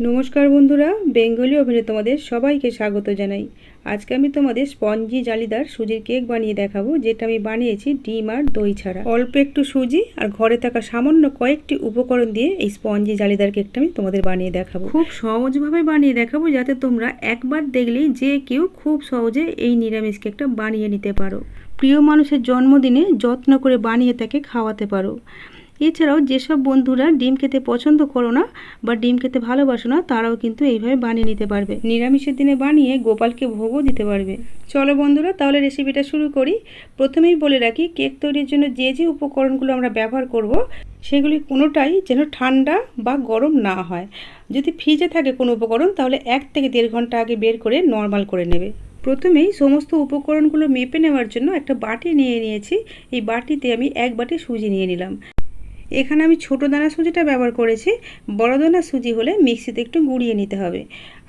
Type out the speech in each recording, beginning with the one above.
নমস্কার বন্ধুরা, বেঙ্গলি ওভেনে তোমাদের সবাইকে স্বাগত জানাই। আজকে আমি তোমাদের স্পঞ্জি, জালিদার, সুজির কেক বানিয়ে দেখাবো, যেটা আমি বানিয়েছি ডিম আর দই ছাড়া। অল্প একটু সুজি আর ঘরে থাকা সামান্য কয়েকটি উপকরণ দিয়ে এই স্পঞ্জি, জালিদার কেকটা আমি তোমাদের বানিয়ে দেখাবো। খুব সহজভাবে বানিয়ে দেখাবো, যাতে তোমরা একবার দেখলেই যে কেউ খুব সহজে এই নিরামিষ কেকটা বানিয়ে নিতে পারো। প্রিয় মানুষের জন্মদিনে যত্ন করে বানিয়ে তাকে খাওয়াতে পারো। এছাড়াও যেসব বন্ধুরা ডিম খেতে পছন্দ করো না বা ডিম খেতে ভালোবাসো না, তারাও কিন্তু এইভাবে বানিয়ে নিতে পারবে। নিরামিষের দিনে বানিয়ে গোপালকে ভোগও দিতে পারবে। চলো বন্ধুরা, তাহলে রেসিপিটা শুরু করি। প্রথমেই বলে রাখি, কেক তৈরির জন্য যে যে উপকরণগুলো আমরা ব্যবহার করব, সেগুলি কোনোটাই যেন ঠান্ডা বা গরম না হয়। যদি ফ্রিজে থাকে কোনো উপকরণ, তাহলে এক থেকে দেড় ঘণ্টা আগে বের করে নর্মাল করে নেবে। প্রথমেই সমস্ত উপকরণগুলো মেপে নেওয়ার জন্য একটা বাটি নিয়ে নিয়েছি। এই বাটিতে আমি এক বাটি সুজি নিয়ে নিলাম। এখানে আমি ছোটো দানা সুজিটা ব্যবহার করেছি, বড় দানা সুজি হলে মিক্সিতে একটু গুঁড়িয়ে নিতে হবে।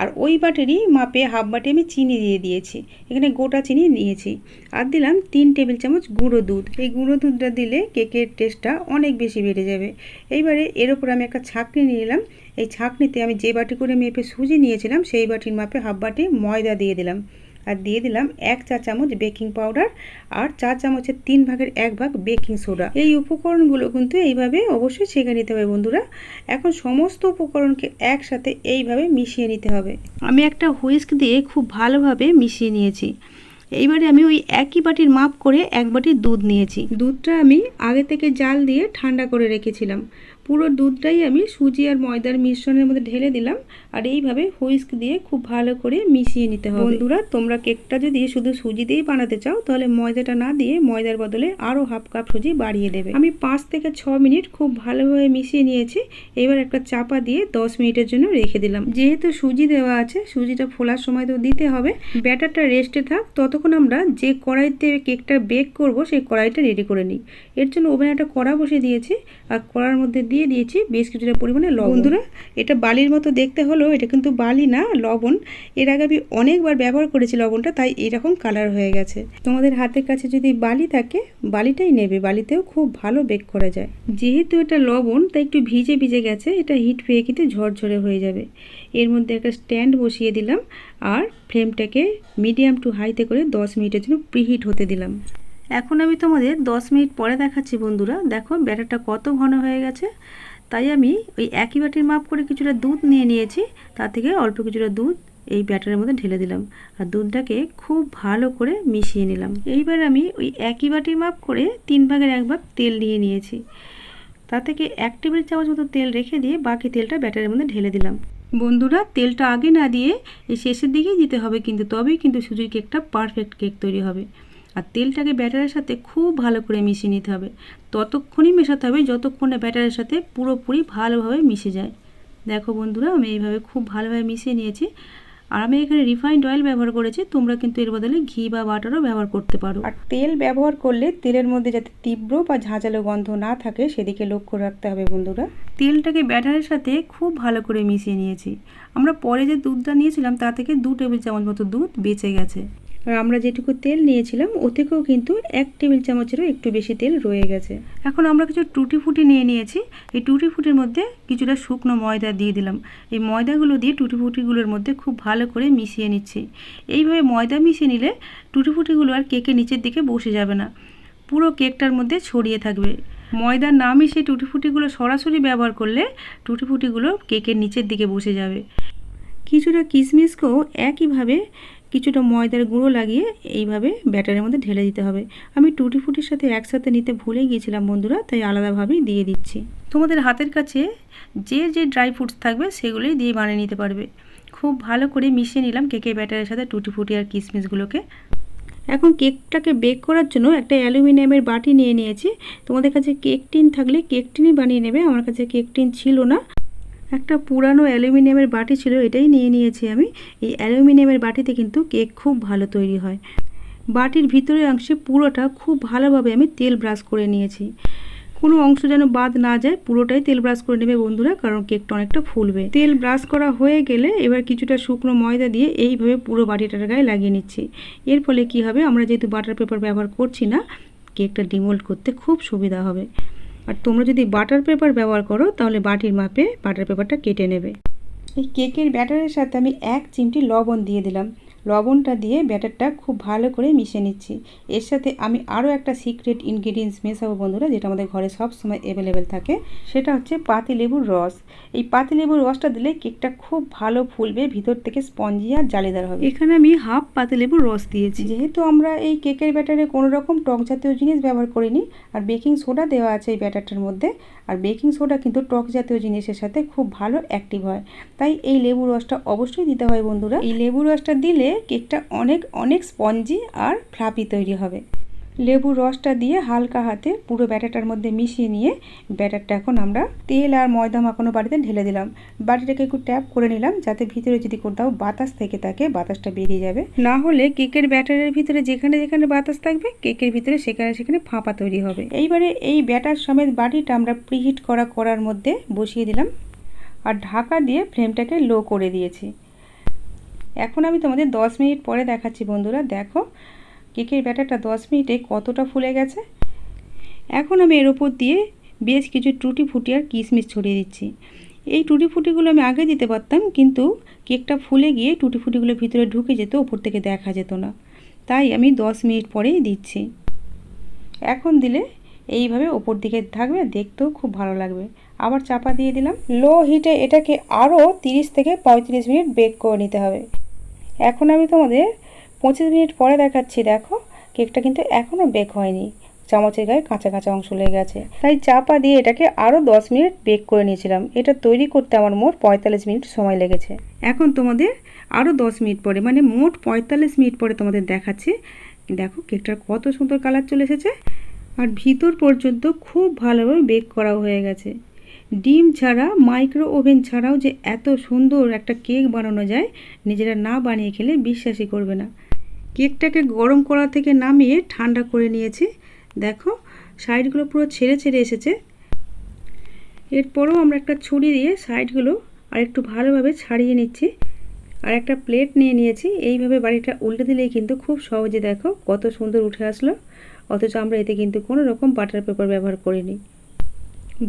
আর ওই বাটিরই মাপে হাফ বাটি আমি চিনি দিয়ে দিয়েছি, এখানে গোটা চিনি নিয়েছি। আর দিলাম তিন টেবিল চামচ গুঁড়ো দুধ, এই গুঁড়ো দুধটা দিলে কেকের টেস্টটা অনেক বেশি বেড়ে যাবে। এইবারে এর উপর আমি একটা ছাঁকনি নিলাম, এই ছাঁকনিতে আমি যে বাটি করে মেপে সুজি নিয়েছিলাম, সেই বাটির মাপে হাফ বাটি ময়দা দিয়ে দিলাম। আর দিয়ে দিলাম এক চা চামচ বেকিং পাউডার আর চা চামচের তিন ভাগের এক ভাগ বেকিং সোডা। এই উপকরণগুলো কিন্তু এইভাবে অবশ্যই ছেঁকে নিতে হবে বন্ধুরা। এখন সমস্ত উপকরণকে একসাথে এইভাবে মিশিয়ে নিতে হবে। আমি একটা হুইস্ক দিয়ে খুব ভালোভাবে মিশিয়ে নিয়েছি। এইবারে আমি ওই একই বাটির মাপ করে এক বাটি দুধ নিয়েছি। দুধটা আমি আগে থেকে জাল দিয়ে ঠান্ডা করে রেখেছিলাম। পুরো দুধটাই আমি সুজি আর ময়দার মিশ্রণের মধ্যে ঢেলে দিলাম আর এইভাবে হুইস্ক দিয়ে খুব ভালো করে মিশিয়ে নিতে হবে। বন্ধুরা, তোমরা কেকটা যদি শুধু সুজি দিয়েই বানাতে চাও, তাহলে ময়দাটা না দিয়ে ময়দার বদলে আরও হাফ কাপ সুজি বাড়িয়ে দেবে। আমি পাঁচ থেকে ছ মিনিট খুব ভালোভাবে মিশিয়ে নিয়েছি। এবার একটা চাপা দিয়ে দশ মিনিটের জন্য রেখে দিলাম। যেহেতু সুজি দেওয়া আছে, সুজিটা ফোলার সময় তো দিতে হবে। ব্যাটারটা রেস্টে থাক, ততক্ষণ আমরা যে কড়াইতে কেকটা বেক করব, সেই কড়াইটা রেডি করে নিই। এর জন্য ওভেন একটা কড়া বসিয়ে দিয়েছি। আর কড়ার মধ্যে দিয়ে দিয়েছি বেশ কিছুটা পরিমাণে লবণ। বন্ধুরা, এটা বালির মতো দেখতে হলেও এটা কিন্তু বালি না, লবণ। এর আগে আমি অনেকবার ব্যবহার করেছি লবণটা, তাই এরকম কালার হয়ে গেছে। তোমাদের হাতের কাছে যদি বালি থাকে, বালিটাই নেবে, বালিতেও খুব ভালো বেক করা যায়। যেহেতু এটা লবণ, তাই একটু ভিজে ভিজে গেছে, এটা হিট পেয়ে কিন্তু ঝরঝরে হয়ে যাবে। এর মধ্যে একটা স্ট্যান্ড বসিয়ে দিলাম, আর ফ্লেমটাকে মিডিয়াম টু হাইতে করে দশ মিনিটের জন্য প্রিহিট হতে দিলাম। এখন আমি তোমাদের দশ মিনিট পরে দেখাচ্ছি বন্ধুরা। দেখো, ব্যাটারটা কত ঘন হয়ে গেছে। তাই আমি ওই একই বাটির মাপ করে কিছুটা দুধ নিয়ে নিয়েছি। তার থেকে অল্প কিছুটা দুধ এই ব্যাটারের মধ্যে ঢেলে দিলাম। আর দুধটাকে খুব ভালো করে মিশিয়ে নিলাম। এইবার আমি ওই একই বাটির মাপ করে তিন ভাগের এক ভাগ তেল নিয়ে নিয়েছি। তা থেকে এক টেবিল চামচ মতো তেল রেখে দিয়ে বাকি তেলটা ব্যাটারের মধ্যে ঢেলে দিলাম। বন্ধুরা, তেলটা আগে না দিয়ে এই শেষের দিকেই দিতে হবে কিন্তু তবেই কিন্তু সুজির কেকটা পারফেক্ট কেক তৈরি হবে। আর তেলটাকে ব্যাটারের সাথে খুব ভালো করে মিশিয়ে নিতে হবে। ততক্ষণই মেশাতে হবে যতক্ষণে ব্যাটারের সাথে পুরোপুরি ভালোভাবে মিশে যায়। দেখো বন্ধুরা আমি এইভাবে খুব ভালোভাবে মিশিয়ে নিয়েছি। আর আমি এখানে রিফাইন্ড অয়েল ব্যবহার করেছি তোমরা কিন্তু এর বদলে ঘি বা বাটারও ব্যবহার করতে পারো। আর তেল ব্যবহার করলে তেলের মধ্যে যাতে তীব্র বা ঝাঁঝালো গন্ধ না থাকে সেদিকে লক্ষ্য রাখতে হবে বন্ধুরা। তেলটাকে ব্যাটারের সাথে খুব ভালো করে মিশিয়ে নিয়েছি। আমরা পরে যে দুধটা নিয়েছিলাম তা থেকে দু টেবিল চামচ মতো দুধ বেঁচে গেছে। আর আমরা যেটুকু তেল নিয়েছিলাম, ও থেকেও কিন্তু এক টেবিল চামচেরও একটু বেশি তেল রয়ে গেছে। এখন আমরা কিছু টুটি ফুটি নিয়ে নিয়েছি। এই টুটি ফুটির মধ্যে কিছুটা শুকনো ময়দা দিয়ে দিলাম। এই ময়দাগুলো দিয়ে টুটি ফুটিগুলোর মধ্যে খুব ভালো করে মিশিয়ে নিচ্ছি। এইভাবে ময়দা মিশিয়ে নিলে টুটি ফুটিগুলো আর কেকের নিচের দিকে বসে যাবে না। পুরো কেকটার মধ্যে ছড়িয়ে থাকবে। ময়দা না মিশিয়ে টুটি ফুটিগুলো সরাসরি ব্যবহার করলে টুটি ফুটিগুলো কেকের নিচের দিকে বসে যাবে। কিছুটা কিশমিশকেও একইভাবে কিছুটা ময়দার গুঁড়ো লাগিয়ে এইভাবে ব্যাটারের মধ্যে ঢেলে দিতে হবে। আমি টুটি ফুটির সাথে একসাথে নিতে ভুলে গিয়েছিলাম বন্ধুরা, তাই আলাদাভাবেই দিয়ে দিচ্ছি। তোমাদের হাতের কাছে যে যে ড্রাই ফ্রুটস থাকবে সেগুলোই দিয়ে বানিয়ে নিতে পারবে। খুব ভালো করে মিশিয়ে নিলাম কেকের ব্যাটারের সাথে টুটি ফুটি আর কিশমিশগুলোকে এখন কেকটাকে বেক করার জন্য একটা অ্যালুমিনিয়ামের বাটি নিয়ে নিয়েছি। তোমাদের কাছে কেক টিন থাকলে কেক টিনই বানিয়ে নেবে, আমার কাছে কেক টিন ছিল না। একটা পুরানো অ্যালুমিনিয়ামের বাটি ছিল, এটাই নিয়ে নিয়েছি আমি। এই অ্যালুমিনিয়ামের বাটিতে কিন্তু কেক খুব ভালো তৈরি হয়। বাটির ভিতরের অংশে পুরোটা খুব ভালোভাবে আমি তেল ব্রাশ করে নিয়েছি। কোনো অংশ যেন বাদ না যায়, পুরোটাই তেল ব্রাশ করে নেবে বন্ধুরা, কারণ কেকটা অনেকটা ফুলবে। তেল ব্রাশ করা হয়ে গেলে এবার কিছুটা শুকনো ময়দা দিয়ে এইভাবে পুরো বাটিটার গায়ে লাগিয়ে নিচ্ছি। এর ফলে কি হবে, আমরা যেহেতু বাটার পেপার ব্যবহার করছি না, কেকটা ডিমোল্ড করতে খুব সুবিধা হবে। আর তোমরা যদি বাটার পেপার ব্যবহার করো, তাহলে বাটির মাপে বাটার পেপারটা কেটে নেবে। এই কেকের ব্যাটারের সাথে আমি এক চিমটি লবণ দিয়ে দিলাম। লবণটা দিয়ে ব্যাটারটা খুব ভালো করে মিশে নিচ্ছি। এর সাথে আমি আরও একটা সিক্রেট ইনগ্রিডিয়েন্টস মেশাবো বন্ধুরা যেটা আমাদের ঘরে সব সময় অ্যাভেলেবেল থাকে। সেটা হচ্ছে পাতিলেবুর রস। এই পাতিলেবুর রসটা দিলে কেকটা খুব ভালো ফুলবে ভিতর থেকে স্পঞ্জি আর জালিদার হবে। এখানে আমি হাফ পাতিলেবুর রস দিয়েছি। যেহেতু আমরা এই কেকের ব্যাটারে কোনো রকম টক জাতীয় জিনিস ব্যবহার করিনি আর বেকিং সোডা দেওয়া আছে এই ব্যাটারটার মধ্যে আর বেকিং সোডা কিন্তু টক জাতীয় জিনিসের সাথে খুব ভালো অ্যাক্টিভ হয়। তাই এই লেবু রসটা অবশ্যই দিতে হয় বন্ধুরা। এই লেবু রসটা দিলে কেকটা অনেক অনেক স্পঞ্জি আর ফ্লাপি তৈরি হবে। লেবুর রসটা দিয়ে হালকা হাতে পুরো ব্যাটারটার মধ্যে মিশিয়ে নিয়ে ব্যাটারটা এখন আমরা তেল আর ময়দা মাখানো বাড়িতে ঢেলে দিলাম। বাটিটাকে একটু ট্যাপ করে নিলাম যাতে ভিতরে যদি কোথাও বাতাস থেকে থাকে, বাতাসটা বেরিয়ে যাবে। না হলে কেকের ব্যাটারের ভিতরে যেখানে যেখানে বাতাস থাকবে, কেকের ভিতরে সেখানে সেখানে ফাঁপা তৈরি হবে। এইবারে এই ব্যাটার সমেত বাটিটা আমরা প্রিহিট করা করার মধ্যে বসিয়ে দিলাম। আর ঢাকা দিয়ে ফ্লেমটাকে লো করে দিয়েছি। এখন আমি তোমাদের দশ মিনিট পরে দেখাচ্ছি বন্ধুরা, দেখো কেকের ব্যাটারটা দশ মিনিটে কতটা ফুলে গেছে। এখন আমি এর ওপর দিয়ে বেশ কিছু টুটি ফুটি আর কিশমিশ ছড়িয়ে দিচ্ছি। এই টুটি ফুটিগুলো আমি আগে দিতে পারতাম, কিন্তু কেকটা ফুলে গিয়ে টুটি ফুটিগুলো ভিতরে ঢুকে যেত, ওপর থেকে দেখা যেত না। তাই আমি দশ মিনিট পরেই দিচ্ছি। এখন দিলে এইভাবে ওপর দিকে থাকবে, দেখতেও খুব ভালো লাগবে। আবার চাপা দিয়ে দিলাম। লো হিটে এটাকে আরও তিরিশ থেকে পঁয়ত্রিশ মিনিট বেক করে নিতে হবে। এখন আমি তোমাদের পঁচিশ মিনিট পরে দেখাচ্ছি, দেখো। কেকটা কিন্তু এখনও বেক হয়নি। চামচের গায়ে কাঁচা কাঁচা অংশ লেগে গেছে। তাই চাপা দিয়ে এটাকে আরও দশ মিনিট বেক করে নিয়েছিলাম। এটা তৈরি করতে আমার মোট পঁয়তাল্লিশ মিনিট সময় লেগেছে। এখন তোমাদের আরও দশ মিনিট পরে মানে মোট পঁয়তাল্লিশ মিনিট পরে তোমাদের দেখাচ্ছি। দেখো, কেকটার কত সুন্দর কালার চলে এসেছে। আর ভিতর পর্যন্ত খুব ভালোভাবে বেক করা হয়ে গেছে। ডিম ছাড়া, মাইক্রো ওভেন ছাড়াও যে এত সুন্দর একটা কেক বানানো যায়, নিজেরা না বানিয়ে খেলে বিশ্বাসই করবে না। কেকটাকে গরম করা থেকে নামিয়ে ঠান্ডা করে নিয়েছি। দেখো, সাইডগুলো পুরো ছেড়ে ছেড়ে এসেছে। এরপরেও আমরা একটা ছুরি দিয়ে সাইডগুলো আর একটু ভালোভাবে ছাড়িয়ে নিচ্ছি। আর একটা প্লেট নিয়ে নিয়েছি। এইভাবে বাড়িটা উল্টে দিলেই কিন্তু খুব সহজে দেখো কত সুন্দর উঠে আসলো। অথচ আমরা এতে কিন্তু কোনো রকম বাটার পেপার ব্যবহার করিনি।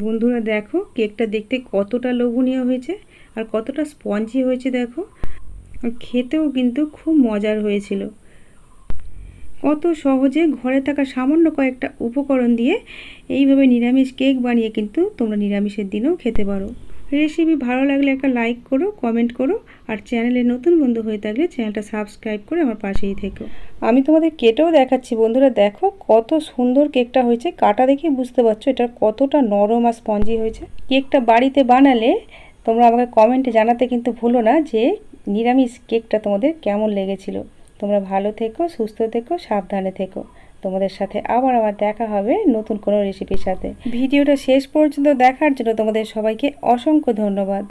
বন্ধুরা দেখো, কেকটা দেখতে কতটা লোভনীয় হয়েছে আর কতটা স্পঞ্জি হয়েছে দেখো। খেতেও কিন্তু খুব মজার হয়েছিল। কত সহজে ঘরে থাকা সামান্য কয়েকটা উপকরণ দিয়ে এইভাবে নিরামিষ কেক বানিয়ে কিন্তু তোমরা নিরামিষের দিনেও খেতে পারো। রেসিপি ভালো লাগলে একটা লাইক করো কমেন্ট করো, আর চ্যানেলে নতুন বন্ধু হয়ে থাকলে চ্যানেলটা সাবস্ক্রাইব করে আমার পাশেই থেকো। আমি তোমাদের কেটেও দেখাচ্ছি, বন্ধুরা দেখো কত সুন্দর কেকটা হয়েছে, কাটা দেখে বুঝতে পারছ এটা কতটা নরম আর স্পঞ্জি হয়েছে। কেকটা বাড়িতে বানালে তোমরা আমাকে কমেন্টে জানাতে কিন্তু ভুলো না যে নিরামিষ কেকটা তোমাদের কেমন লেগেছিল। তোমরা ভালো থেকো, সুস্থ থেকো, সাবধানে থেকো। তোমাদের সাথে আবার আবার দেখা হবে নতুন কোনো রেসিপির সাথে। ভিডিওটা শেষ পর্যন্ত দেখার জন্য তোমাদের সবাইকে অসংখ্য ধন্যবাদ।